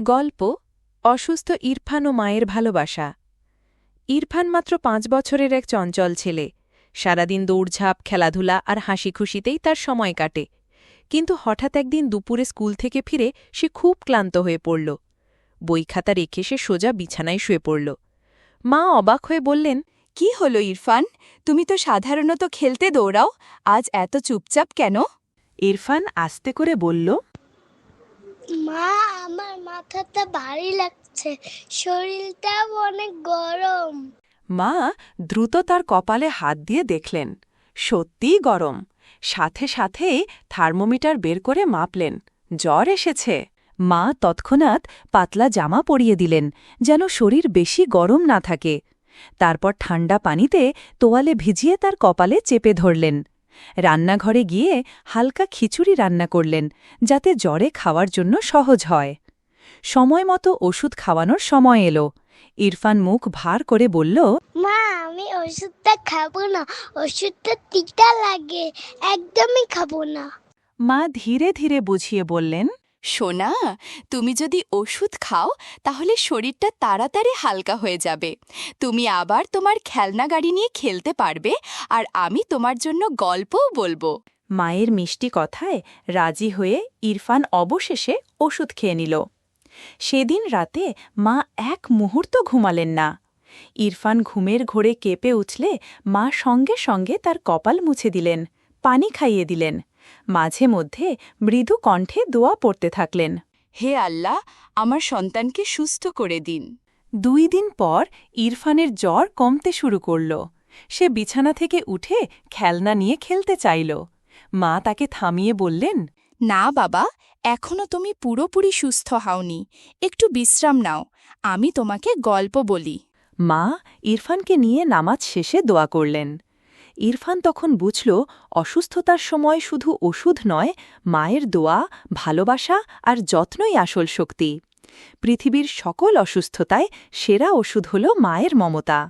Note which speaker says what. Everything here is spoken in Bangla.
Speaker 1: গল্প, অসুস্থ ইরফান ও মায়ের ভালোবাসা। ইরফান মাত্র পাঁচ বছরের এক চঞ্চল ছেলে। সারাদিন দৌড়ঝাঁপ, খেলাধুলা আর হাসি খুশিতেই তার সময় কাটে। কিন্তু হঠাৎ একদিন দুপুরে স্কুল থেকে ফিরে সে খুব ক্লান্ত হয়ে পড়ল। বই খাতা রেখে সে সোজা বিছানায় শুয়ে পড়ল। মা অবাক হয়ে বললেন,
Speaker 2: কি হলো ইরফান? তুমি তো সাধারণত খেলতে দৌড়াও। আজ এত চুপচাপ কেন?
Speaker 1: ইরফান আস্তে করে বলল
Speaker 3: মা, আমার মাথাটা ভারী লাগছে। শরীরটাও অনেক গরম।
Speaker 1: মা, দ্রুত তার কপালে হাত দিয়ে দেখলেন। সত্যিই গরম। সাথে সাথেই থার্মোমিটার বের করে মাপলেন। জ্বর এসেছে। মা তৎক্ষণাৎ পাতলা জামা পরিয়ে দিলেন, যেন শরীর বেশি গরম না থাকে। তারপর ঠান্ডা পানিতে তোয়ালে ভিজিয়ে তার কপালে চেপে ধরলেন। রান্নাঘরে গিয়ে হালকা খিচুড়ি রান্না করলেন যাতে জ্বরে খাওয়ার জন্য সহজ হয়। সময় মতো ওষুধ খাওয়ানোর সময় এলো। ইরফান মুখ ভার করে বলল
Speaker 3: মা আমি ওষুধটা খাব না। ওষুধটা তিতা লাগে একদমই খাব না।
Speaker 1: মা ধীরে ধীরে বুঝিয়ে বললেন
Speaker 2: সোনা, তুমি যদি ওষুধ খাও, তাহলে শরীরটা তাড়াতাড়ি হালকা হয়ে যাবে। তুমি আবার তোমার খেলনা গাড়ি নিয়ে খেলতে পারবে, আর আমি তোমার জন্য গল্পও বলব।
Speaker 1: মায়ের মিষ্টি কথায় রাজি হয়ে ইরফান অবশেষে ওষুধ খেয়ে নিল। সেদিন রাতে মা এক মুহূর্ত ঘুমালেন না। ইরফান ঘুমের ঘোরে কেঁপে উঠলে মা সঙ্গে সঙ্গে তার কপাল মুছে দিলেন, পানি খাইয়ে দিলেন। মাঝে মধ্যে মৃদু কণ্ঠে দোয়া পড়তে থাকলেন।
Speaker 2: হে আল্লাহ আমার সন্তানকে সুস্থ করে দিন।
Speaker 1: দুই দিন পর ইরফানের জ্বর কমতে শুরু করল। সে বিছানা থেকে উঠে খেলনা নিয়ে খেলতে চাইল। মা তাকে থামিয়ে বললেন
Speaker 2: না বাবা এখনও তুমি পুরোপুরি সুস্থ হওনি। একটু বিশ্রাম নাও আমি তোমাকে গল্প বলি।
Speaker 1: মা ইরফানকে নিয়ে নামাজ শেষে দোয়া করলেন। ইরফান তখন বুঝল, অসুস্থতার সময় শুধু ওষুধ নয়, মায়ের দোয়া, ভালোবাসা আর যত্নই আসল শক্তি। পৃথিবীর সকল অসুস্থতায় সেরা ওষুধ হল মায়ের মমতা।